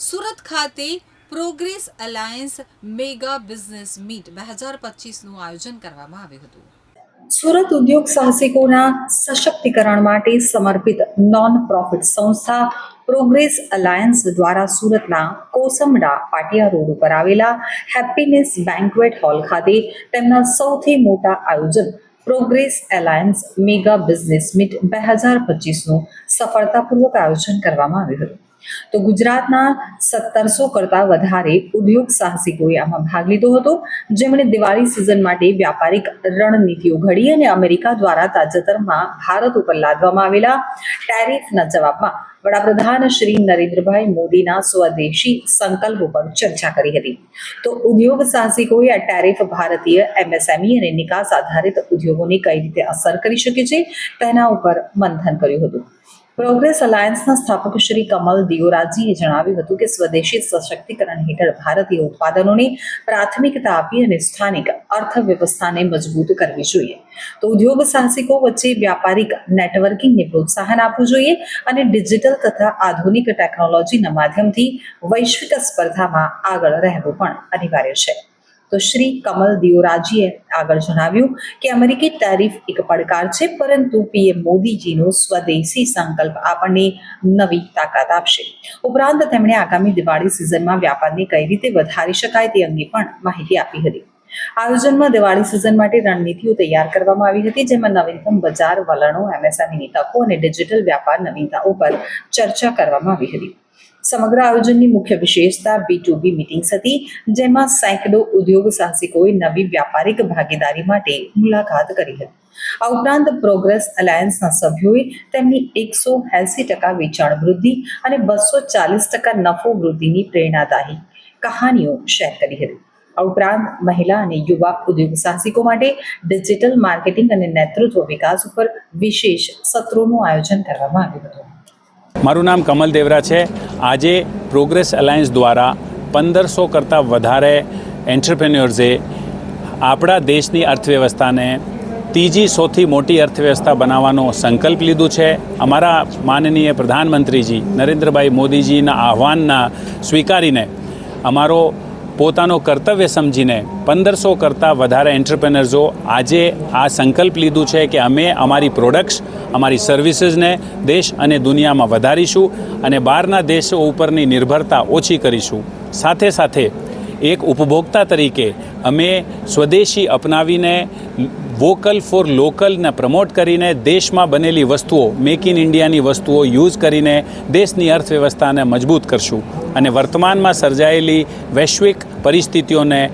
સુરત ખાતે progress alliance mega business meet બે હજાર પચીસનું આયોજન કરવામાં આવ્યું હતું. સુરત ઉદ્યોગ સાહસિકોના સશક્તિકરણ માટે સમર્પિત નોન પ્રોફિટ સંસ્થા પ્રોગ્રેસ અલાયન્સ દ્વારા સુરતના કોસમડા પાટિયા રોડ ઉપર આવેલા હેપીનેસ બેન્કવેટ હોલ ખાતે તેમના સૌથી મોટા આયોજન progress alliance mega business meet બે હજાર પચીસનું સફળતાપૂર્વક આયોજન કરવામાં આવ્યું હતું. તો ગુજરાતના સત્તરસો કરતાં વધારે ઉદ્યોગ સાહસિકોએ આમાં ભાગ લીધો હતો, જેમણે દિવાળી સિઝન માટે વ્યાપારિક રણનીતિઓ ઘડી અને અમેરિકા દ્વારા તાજેતરમાં ભારત ઉપર લાદવામાં આવેલા ટેરિફના જવાબમાં વડાપ્રધાન શ્રી નરેન્દ્રભાઈ મોદીના સ્વદેશી સંકલ્પો પર ચર્ચા કરી હતી. તો ઉદ્યોગ સાહસિકોએ આ ટેરિફ ભારતીય એમએસએમઈ અને નિકાસ આધારિત ઉદ્યોગોને કઈ રીતે અસર કરી શકે છે તેના ઉપર મંથન કર્યું હતું. પ્રોગ્રેસ અલાયન્સના સ્થાપક શ્રી કમલ દિયોરાજીએ જણાવ્યું હતું કે સ્વદેશી સશક્તિકરણ હેઠળ ભારતીય ઉત્પાદનોને પ્રાથમિકતા આપી અને સ્થાનિક અર્થવ્યવસ્થાને મજબૂત કરવી જોઈએ. તો ઉદ્યોગ સાહસિકો વચ્ચે વ્યાપારિક નેટવર્કિંગને પ્રોત્સાહન આપવું જોઈએ અને ડિજિટલ તથા આધુનિક ટેકનોલોજીના માધ્યમથી વૈશ્વિક સ્પર્ધામાં આગળ રહેવું પણ અનિવાર્ય છે. તો શ્રી કમલ દિયોરાજીએ આગળ જણાવ્યું કે અમેરિકી તારીફ એક પડકાર છે, પરંતુ પીએમ મોદીજીનો સ્વદેશી સંકલ્પ આપણને નવી તાકાત આપશે. ઉપરાંત તેમણે આગામી દિવાળી સિઝનમાં વ્યાપારને કઈ રીતે વધારી શકાય તે અંગે પણ માહિતી આપી હતી. આયોજનમાં દિવાળી સિઝન માટે રણનીતિઓ તૈયાર કરવામાં આવી હતી, જેમાં નવીનતમ બજાર, વલણો એમએસએમઈની તકો અને ડિજિટલ વ્યાપાર નવીનતાઓ પર ચર્ચા કરવામાં આવી હતી. સમગ્ર આયોજનની મુખ્ય વિશેષતા બી ટુ બી મિટિંગ્સ હતી, જેમાં સેંકડો ઉદ્યોગ સાહસિકોએ નવી વ્યાપારિક ભાગીદારી માટે મુલાકાત કરી હતી. આ ઉપરાંત પ્રોગ્રેસ અલાયન્સના સભ્યોએ તેમની એકસો એંસી ટકા વેચાણ વૃદ્ધિ અને બસો ચાલીસ ટકા નફો વૃદ્ધિની પ્રેરણાદાયી કહાનીઓ શેર કરી હતી. આ ઉપરાંત મહિલા અને યુવા ઉદ્યોગ સાહસિકો માટે ડિજિટલ માર્કેટિંગ અને નેતૃત્વ વિકાસ ઉપર વિશેષ સત્રોનું આયોજન કરવામાં આવ્યું હતું. મારું નામ કમલ દેવરા છે. આજે પ્રોગ્રેસ અલાયન્સ દ્વારા પંદરસો કરતાં વધારે એન્ટરપ્રેન્યોર્સે આપણા દેશની અર્થવ્યવસ્થાને ત્રીજી સૌથી મોટી અર્થવ્યવસ્થા બનાવવાનો સંકલ્પ લીધું છે. અમારા માનનીય પ્રધાનમંત્રીજી નરેન્દ્રભાઈ મોદીજીના આહવાનના સ્વીકારીને અમારો પોતાનો કર્તવ્ય સમજીને પંદરસો કરતાં વધારે એન્ટરપ્રેનર્સો આજે આ સંકલ્પ લીધું છે કે અમે અમારી પ્રોડક્ટ્સ અમારી સર્વિસીસને દેશ અને દુનિયામાં વધારીશું અને બહારના દેશો ઉપરની નિર્ભરતા ઓછી કરીશું. સાથે સાથે એક ઉપભોક્તા તરીકે અમે સ્વદેશી અપનાવીને વોકલ ફોર લોકલને પ્રમોટ કરીને દેશમાં બનેલી વસ્તુઓ મેક ઇન ઇન્ડિયાની વસ્તુઓ યુઝ કરીને દેશની અર્થવ્યવસ્થાને મજબૂત કરશું. અને વર્તમાનમાં સર્જાયેલી વૈશ્વિક પરિસ્થિતિઓને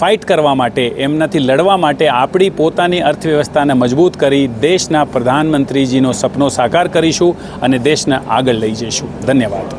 ફાઇટ કરવા માટે, એમનાથી લડવા માટે આપણી પોતાની અર્થવ્યવસ્થાને મજબૂત કરી દેશના પ્રધાનમંત્રીજીનો સપનો સાકાર કરીશું અને દેશને આગળ લઈ જઈશું. ધન્યવાદ.